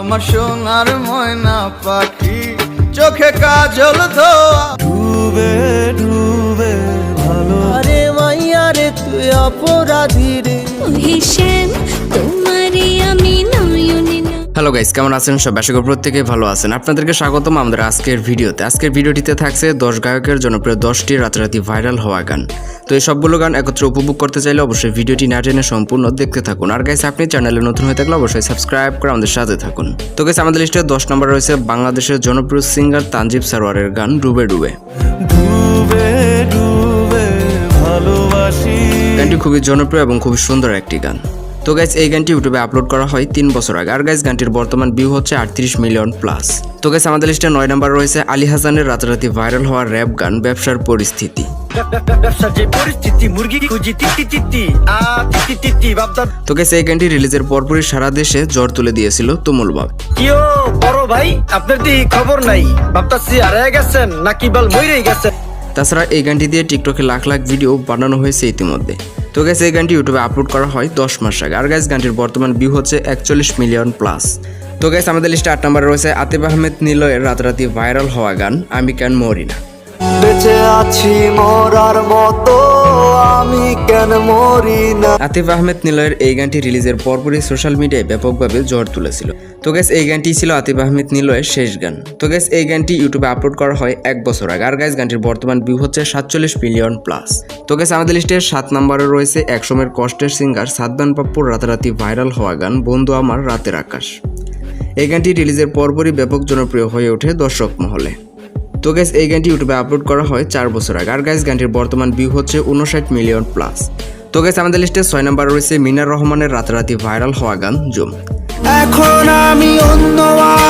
আমার সোনার ময়না পাখি চোখে কাজল ধোয়া। ডুবে ডুবে ভালো। আরে মাইয়া রে তুই অপরাধী রে। নয়নে না হ্যালো গাইস কেমন আছেন সব? আশা করি প্রত্যেকে ভালো আছেন। আপনাদেরকে স্বাগতম আমাদের আজকের ভিডিওতে। আজকের ভিডিওটিতে থাকছে দশ গায়কের জনপ্রিয় দশটি রাতারাতি ভাইরাল হওয়া গান। তো এই সবগুলো গান একত্রে উপভোগ করতে চাইলে অবশ্যই ভিডিওটি না টেনে সম্পূর্ণ দেখতে থাকুন। আর গাইস আপনি চ্যানেলে নতুন হয়ে থাকলে অবশ্যই সাবস্ক্রাইব করে আমাদের সাথে থাকুন। তো গাইস আমাদের লিস্টে দশ নম্বর রয়েছে বাংলাদেশের জনপ্রিয় সিঙ্গার তানজিব সারোয়ারের গান ডুবে ডুবে। গানটি খুবই জনপ্রিয় এবং খুবই সুন্দর একটি গান। তো গাইজ এই গানটি ইউটিউবে আপলোড করা হয় তিন বছর আগে। আর গাইজ গানটির বর্তমান ভিউ হচ্ছে আটত্রিশ মিলিয়ন প্লাস তো গাইজ আমাদের লিস্টে নয় নম্বর রয়েছে আলী হাসানের রাতারাতি ভাইরাল হওয়া র্যাপ গান ব্যবসার পরিস্থিতি। ব্যবসার যে পরিস্থিতি মুরগি খুঁজি তিতি তিতি আ তিতি তিতি বাপদা। তো গাইজ এই গানটি রিলিজের পরপরই সারা দেশে জ্বর তুলে দিয়েছিল তুমুল কিও বড় ভাই আপনার দি খবর নাই? বাপতাসি হারিয়ে গেছেন নাকি বল মইরেই গেছেন? তাছাড়া এই গানটি দিয়ে টিকটকে লাখ লাখ ভিডিও বানানো হয়েছে ইতিমধ্যে। তো গাইজ এই গানটি ইউটিউবে আপলোড করা হয় দশ মাস আগে। আর গাইজ গানটির বর্তমান ভিউ হচ্ছে একচল্লিশ মিলিয়ন প্লাস তো গাইজ আমাদের লিস্টে আট নম্বরে রয়েছে। আতিফ আহমেদ নিলয়ের রাতারাতি ভাইরাল হওয়া গান, আমি ক্যান মরি না? বেঁচে আছি মরার মতো, আমি কেন মরি না? আতিফ আহমেদ নিলয়ের এই গানটি রিলিজের পরপরই সোশ্যাল মিডিয়ায় ব্যাপকভাবে ঝড় তুলেছিল। তো গ্যাস এই গানটি ছিল আতিফ আহমেদ নিলয়ের শেষ গান। তো গ্যাস এই গানটি ইউটিউবে আপলোড করা হয় এক বছর আগে। আর গাইজ গানটির বর্তমান ভিউ হচ্ছে সাতচল্লিশ মিলিয়ন প্লাস তো গ্যাস আমাদের লিস্টে সাত নম্বরে রয়েছে একসময়ের কষ্টের সিঙ্গার সাদবান পাপ্পুর রাতারাতি ভাইরাল হওয়া গান বন্ধু আমার রাতের আকাশ। এই গানটি রিলিজের পরপরই ব্যাপক জনপ্রিয় হয়ে ওঠে দর্শক মহলে। তো গ্যাস এই গানটি ইউটিউবে আপলোড করা হয় চার বছর আগে। আর গাইজ গানটির বর্তমান ভিউ হচ্ছে উনষাট মিলিয়ন প্লাস তো গ্যাস আমাদের লিস্টে ছয় নম্বর রয়েছে মিনার রহমানের রাতারাতি ভাইরাল হওয়া গান জুম। এখন আমি অন্য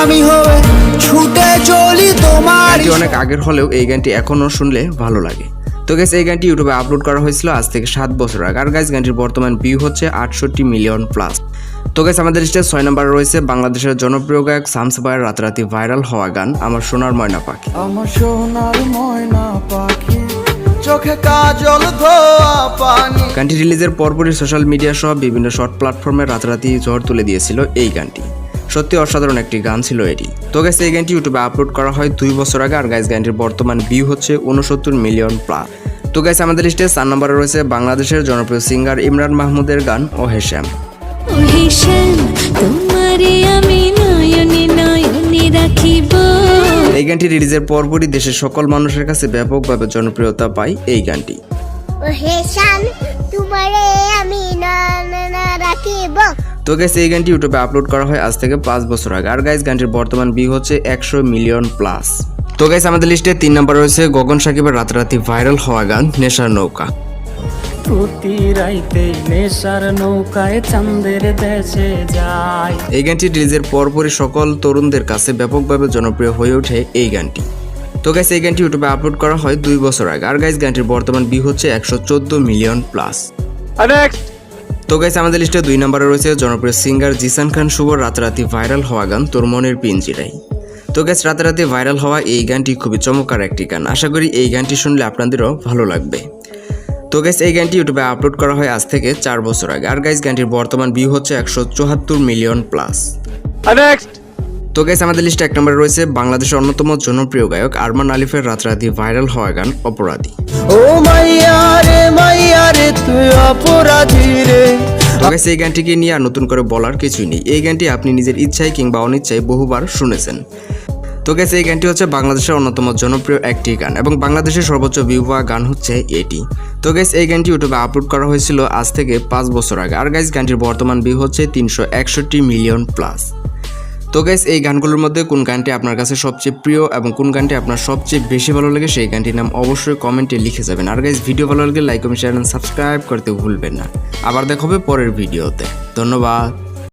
আমি হয়ে ছুটে চলি তোমার অনেক আগের হলেও এই গানটি এখনও শুনলে ভালো লাগে। তো গ্যাস এই গানটি ইউটিউবে আপলোড করা হয়েছিল আজ থেকে সাত বছর আগে। আর গাইজ গানটির বর্তমান ভিউ হচ্ছে আটষট্টি মিলিয়ন প্লাস তো গ্যাস আমাদের লিস্টে ছয় নম্বর রয়েছে। বাংলাদেশের জনপ্রিয় গায়ক শামস ভাইয়ের রাতারাতি ভাইরাল হওয়া গান আমার সোনার ময়না পাখি। আমার সোনার ময়না পাখি চোখে কাজল ধোয়া পানি। গানটি রিলিজের পরপরই সোশ্যাল মিডিয়া সহ বিভিন্ন শর্ট প্ল্যাটফর্মে রাতারাতি ঝড় তুলে দিয়েছিল এই গানটি। সত্যি অসাধারণ একটি গান ছিল এটি। তো গ্যাস এই গানটি ইউটিউবে আপলোড করা হয় দুই বছর আগে। আর গাইজ গানটির বর্তমান ভিউ হচ্ছে উনসত্তর মিলিয়ন প্লাস তো গাইস আমাদের লিস্টে চার নম্বরে রয়েছে বাংলাদেশের জনপ্রিয় সিঙ্গার ইমরান মাহমুদের গান ও হেশ্যাম ও হিসেন তোমারে আমি নয়নে নয়নে রাখিব। এই গানটি রিলিজের পরপরই দেশের সকল মানুষের কাছে ব্যাপকভাবে জনপ্রিয়তা পায় এই গানটি। তোমারে আমি না না না রাখিব। তো গাইস এই গানটি ইউটিউবে আপলোড করা হয় আজ থেকে পাঁচ বছর আগে। আর গাইস গানটির বর্তমান ভিউ হচ্ছে একশো মিলিয়ন প্লাস তো গাইস আমাদের লিস্টে তিন নম্বর রয়েছে গগন সাকিবের রাতারাতি ভাইরাল হওয়া গান নেশার নৌকা। প্রতি রাইতে নেশার নৌকায় চাঁদের দেশে যায়। এই গানটি রিলিজের পরপরই সকল তরুণদের কাছে ব্যাপকভাবে জনপ্রিয় হয়ে ওঠে এই গানটি। তো গাইস এই গানটি ইউটিউবে আপলোড করা হয় দুই বছর আগে। আর গাইস গানটির বর্তমান ভিউ হচ্ছে একশো চোদ্দ মিলিয়ন প্লাস। তো গাইস আমাদের লিস্টে দুই নম্বরে রয়েছে জনপ্রিয় সিঙ্গার জিসান খান শুভর রাতারাতি ভাইরাল হওয়া গান তোর মনের পিঞ্জিরাই তো গাইস রাতারাতি ভাইরাল হওয়া এই গানটি খুবই চমৎকার একটি গান। আশা করি এই গানটি শুনলে আপনাদেরও ভালো লাগবে। তো গাইস এই গানটি ইউটিউবে আপলোড করা হয় আজ থেকে চার বছর আগে। আর গাইস গানটির বর্তমান ভিউ হচ্ছে একশো চুয়াত্তর মিলিয়ন প্লাস তো গাইস আমাদের লিস্টে এক নম্বরে রয়েছে বাংলাদেশের অন্যতম জনপ্রিয় গায়ক আরমান আলিফের রাতারাতি ভাইরাল হওয়া গান অপরাধী। ও মাইয়া রে মাইয়া রে তুই অপরাধী রে। এই গানটিকে নিয়ে আর নতুন করে বলার কিছুই নেই। এই গানটি আপনি নিজের ইচ্ছায় কিংবা অনিচ্ছায় বহুবার শুনেছেন। তো গেছে এই গানটি হচ্ছে বাংলাদেশের অন্যতম জনপ্রিয় একটি গান এবং বাংলাদেশের সর্বোচ্চ ভিউ পাওয়া গান হচ্ছে এটি। তো গেস এই গানটি ইউটিউবে আপলোড করা হয়েছিল আজ থেকে পাঁচ বছর আগে। আর গাইজ গানটির বর্তমান ভিউ হচ্ছে তিনশো একষট্টি মিলিয়ন প্লাস তো গাইস এই গানগুলোর মধ্যে কোন গানটি আপনার কাছে সবচেয়ে প্রিয় এবং কোন গানটি আপনার সবচেয়ে বেশি ভালো লাগে সেই গানটির নাম অবশ্যই কমেন্টে লিখে যাবেন। আর গাইস ভিডিও ভালো লাগলে লাইক কমেন্ট শেয়ার সাবস্ক্রাইব করতে ভুলবেন না। আবার দেখা হবে পরের ভিডিওতে ধন্যবাদ।